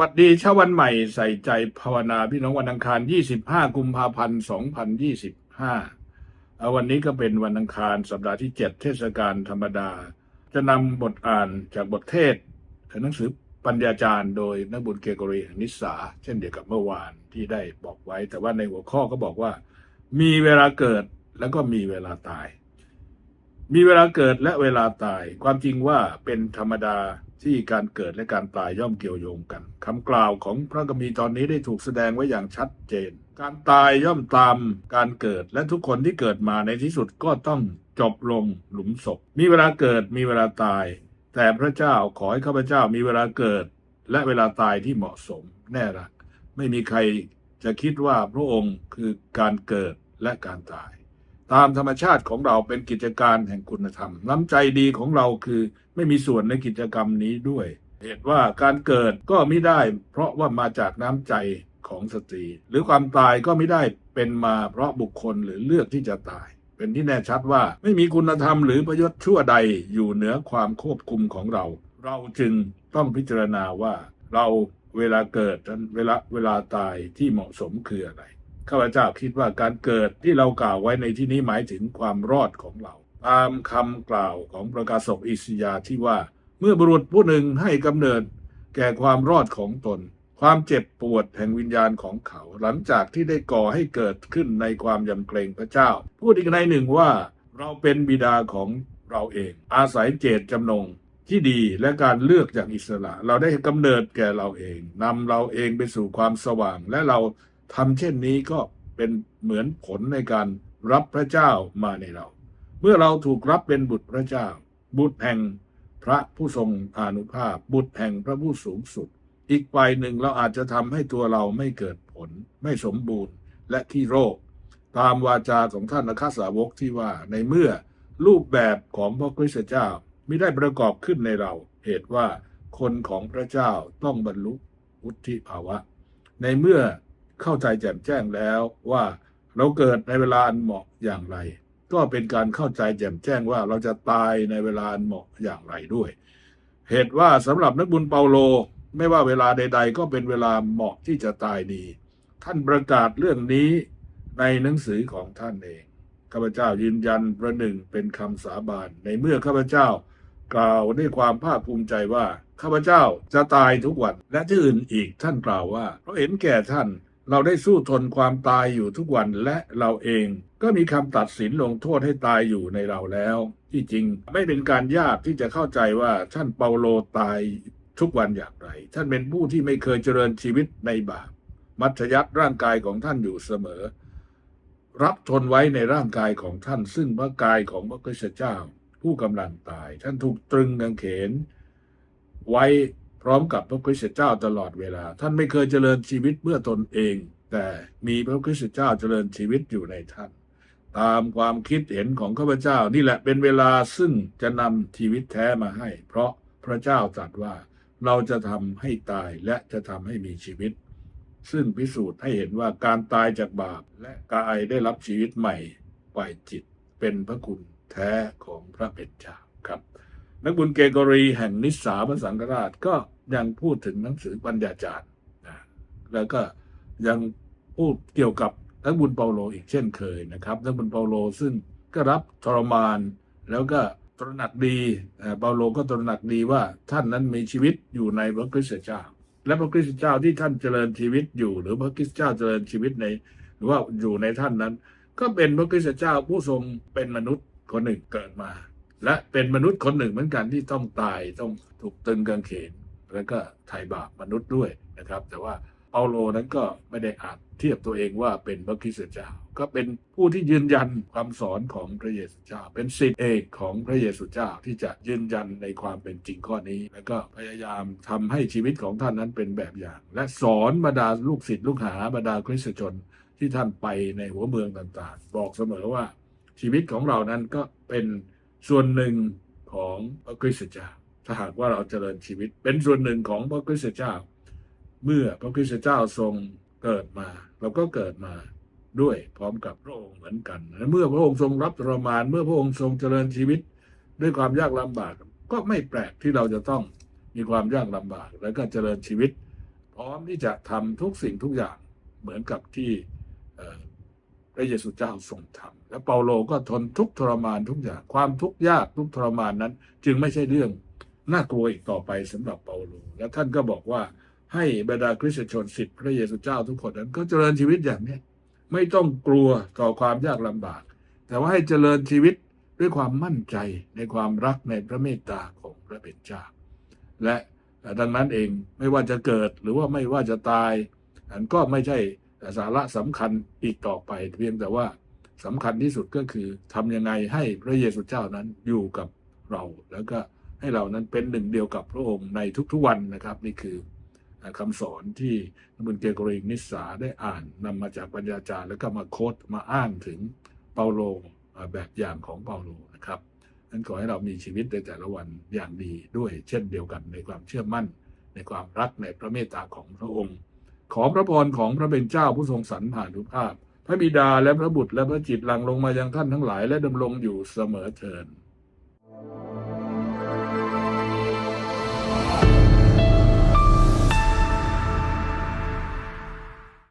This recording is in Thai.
วัสดีเช้าวันใหม่ใส่ใจภาวนาพี่น้องวันอังคาร 25 กุมภาพันธ์ 2025เอาวันนี้ก็เป็นวันอังคารสัปดาห์ที่ 7 เทศกาลธรรมดา จะนำบทอ่านจากบทเทศหนังสือปัญญาจารย์ โดยนักบุญเกโกรีนิสาเช่นเดียวกับเมื่อวานที่ได้บอกไว้ แต่ว่าในหัวข้อก็บอกว่า มีเวลาเกิดแล้วก็มีเวลาตาย มีเวลาเกิดและเวลาตาย ความจริงว่าเป็นธรรมดา ที่การเกิดและการตายย่อมเกี่ยวโยงกันคำกล่าวของพระกมีตอนนี้ได้ถูกแสดงไว้อย่างชัดเจน การตายย่อมตามการเกิดและทุกคนที่เกิดมาในที่สุดก็ต้องจบลงหลุมศพ มีเวลาเกิดมีเวลาตาย แต่พระเจ้าขอให้ข้าพเจ้ามีเวลาเกิด และเวลาตายที่เหมาะสมแน่ละไม่มีใครจะคิดว่าพระองค์คือการเกิดและการตาย ตามธรรมชาติของเราเป็นกิจการแห่งคุณธรรม น้ำใจดีของเราคือไม่มีส่วนในกิจกรรมนี้ด้วย เหตุว่าการเกิดก็ไม่ได้ เพราะว่ามาจากน้ำใจของสตรี หรือความตายก็ไม่ได้เป็นมาเพราะบุคคลหรือเลือกที่จะตาย เป็นที่แน่ชัดว่าไม่มีคุณธรรมหรือประโยชน์ชั่วใดอยู่เหนือความควบคุมของเรา เราจึงต้องพิจารณาว่าเราเวลาเกิดเวลาเวลาตายที่เหมาะสมคืออะไร ข้าพเจ้าคิดว่าการเกิดที่เรากล่าวไว้ในที่นี้หมายถึงความรอดของเรา ตามคำกล่าวของประกาศกอิสยาที่ว่า เมื่อบุรุษผู้หนึ่งให้กำเนิด แก่ความรอดของตน ความเจ็บปวดแห่งวิญญาณของเขา หลังจากที่ได้ก่อให้เกิดขึ้นในความยำเกรงพระเจ้า พูดอีกในหนึ่งว่า เราเป็นบิดาของเราเอง อาศัยเจตจำนงที่ดีและการเลือกอย่างอิสระ เราได้กำเนิดแก่เราเองนำเราเองไปสู่ความสว่างและเรา ทำเช่นนี้ก็เป็นเหมือนผลในการรับพระเจ้ามาในเรา เมื่อเราถูกรับเป็นบุตรพระเจ้า บุตรแห่งพระผู้ทรงอานุภาพ บุตรแห่งพระผู้สูงสุด อีกฝ่ายหนึ่งเราอาจจะทำให้ตัวเราไม่เกิดผล ไม่สมบูรณ์ และที่โรค ตามวาจาของท่านนักสาวกที่ว่าในเมื่อรูปแบบของพระคริสตเจ้าไม่ได้ประกอบขึ้นในเรา เหตุว่าคนของพระเจ้าต้องบรรลุวุฒิภาวะ ในเมื่อ เข้าใจแจ่มแจ้งแล้วว่าเราเกิดในเวลาอันเหมาะอย่างไร ก็เป็นการเข้าใจแจ่มแจ้งว่าเราจะตายในเวลาอันเหมาะอย่างไรด้วย เหตุว่าสำหรับนักบุญเปาโล ไม่ว่าเวลาใด ๆ ก็เป็นเวลาเหมาะที่จะตายดี ท่านประกาศเรื่องนี้ในหนังสือของท่านเองข้าพเจ้ายืนยันประหนึ่งเป็นคำสาบานในเมื่อข้าพเจ้ากล่าวด้วยความภาคภูมิใจว่าข้าพเจ้าจะตายทุกวันและที่อื่นอีกท่านกล่าวว่าเพราะเห็นแก่ท่าน เราได้สู้ทนความตายอยู่ทุกวันและเราเองก็มีคำตัดสินลงโทษให้ตายอยู่ในเราแล้ว ที่จริงไม่เป็นการยากที่จะเข้าใจว่าท่านเปาโลตายทุกวันอย่างไร ท่านเป็นผู้ที่ไม่เคยเจริญชีวิตในบาปมัธยัติร่างกายของท่านอยู่เสมอ รับทนไว้ในร่างกายของท่าน ซึ่งพระกายของพระคริสตเจ้า ผู้กำลังตาย ท่านถูกตรึงกางเขน ไว้ พร้อมกับพระคริสตเจ้าตลอดเวลา ท่านไม่เคยเจริญชีวิตเมื่อตนเอง แต่มีพระคริสตเจ้าเจริญชีวิตอยู่ในท่าน ตามความคิดเห็นของข้าพเจ้านี่แหละเป็นเวลาซึ่งจะนำชีวิตแท้มาให้ เพราะพระเจ้าตรัสว่าเราจะทำให้ตายและจะทำให้มีชีวิต ซึ่งพิสูจน์ให้เห็นว่าการตายจากบาปและกายได้รับชีวิตใหม่ฝ่ายจิตเป็นพระคุณแท้ของพระเป็นเจ้าครับ นักบุญเกโกรีแห่งนิสสาพระสังฆราชก็ ยังพูดถึงหนังสือปัญญาจารย์นะแล้วก็ยังพูดเกี่ยวกับนักบุญเปาโลอีกเช่นเคยนะครับนักบุญเปาโลซึ่งก็รับทรมานแล้วก็ตระหนักดีเปาโลก็ตระหนักดีว่าท่านนั้นมีชีวิตอยู่ในพระคริสตเจ้า และพระคริสตเจ้าที่ท่านเจริญชีวิตอยู่ หรือพระคริสตเจ้าเจริญชีวิตใน หรือว่าอยู่ในท่านนั้น ก็เป็นพระคริสตเจ้าผู้ทรงเป็นมนุษย์คนหนึ่งเกิดมา และเป็นมนุษย์คนหนึ่งเหมือนกันที่ต้องตายต้องถูกตึงกางเขน แล้วก็ไถ่บาปมนุษย์ด้วยนะครับ แต่ว่าเปาโลนั้นก็ไม่ได้อาจเทียบตัวเองว่าเป็นพระคริสตเจ้า ก็เป็นผู้ที่ยืนยันความสอนของพระเยซูเจ้า เป็นศิษย์เอกของพระเยซูเจ้าที่จะยืนยันในความเป็นจริงข้อนี้ แล้วก็พยายามทำให้ชีวิตของท่านนั้นเป็นแบบอย่าง และสอนบรรดาลูกศิษย์ลูกหาบรรดาคริสตชนที่ท่านไปในหัวเมืองต่างๆ บอกเสมอว่าชีวิตของเรานั้นก็เป็นส่วนหนึ่งของพระคริสตเจ้า ถ้าหากว่าเราเจริญชีวิตเป็นส่วนหนึ่งของพระคริสตเจ้า เมื่อพระคริสตเจ้าทรงเกิดมา เราก็เกิดมาด้วยพร้อมกับพระองค์เหมือนกัน เมื่อพระองค์ทรงรับทรมาน เมื่อพระองค์ทรงเจริญชีวิต ด้วยความยากลำบาก ก็ไม่แปลกที่เราจะต้องมีความยากลำบาก แล้วก็เจริญชีวิต พร้อมที่จะทำทุกสิ่งทุกอย่างเหมือนกับที่พระเยซูเจ้าทรงทำและเปาโลก็ทนทุกทรมานทุกอย่าง ความทุกข์ยากทุกทรมานนั้น จึงไม่ใช่เรื่อง น่ากลัวอีกต่อไปสำหรับเปาโลและท่านก็บอกว่าให้บรรดาคริสตชนสิทธิพระเยซูเจ้าทุกคนนั้น ก็เจริญชีวิตอย่างนี้ไม่ต้องกลัวต่อความยากลำบาก แต่ว่าให้เจริญชีวิตด้วยความมั่นใจในความรักในพระเมตตาของพระเป็นเจ้า และดังนั้นเองไม่ว่าจะเกิดหรือว่าไม่ว่าจะตายอันก็ไม่ใช่สาระสำคัญอีกต่อไปเพียงแต่ว่าสำคัญที่สุดก็คือทำยังไงให้พระเยซูเจ้านั้นอยู่กับเราแล้วก็ ให้เรานั้นเป็นหนึ่งเดียวกับพระองค์ในทุกๆวันนะครับ นี่คือคำสอนที่นบุญเกโกรินิสาได้อ่านนำมาจากปัญญาจารย์แล้วก็มาโค้ดมาอ้างถึงเปาโลแบบอย่างของเปาโลนะครับนั้นขอให้เรามีชีวิตในแต่ละวันอย่างดีด้วยเช่นเดียวกันในความเชื่อมั่น ในความรักในพระเมตตาของพระองค์ ขอพระพรของพระเป็นเจ้าผู้ทรงสรรผ่านทุกภาพ พระบิดาและพระบุตรและพระจิตหลังลงมายังท่านทั้งหลายและดำรงอยู่เสมอเทิน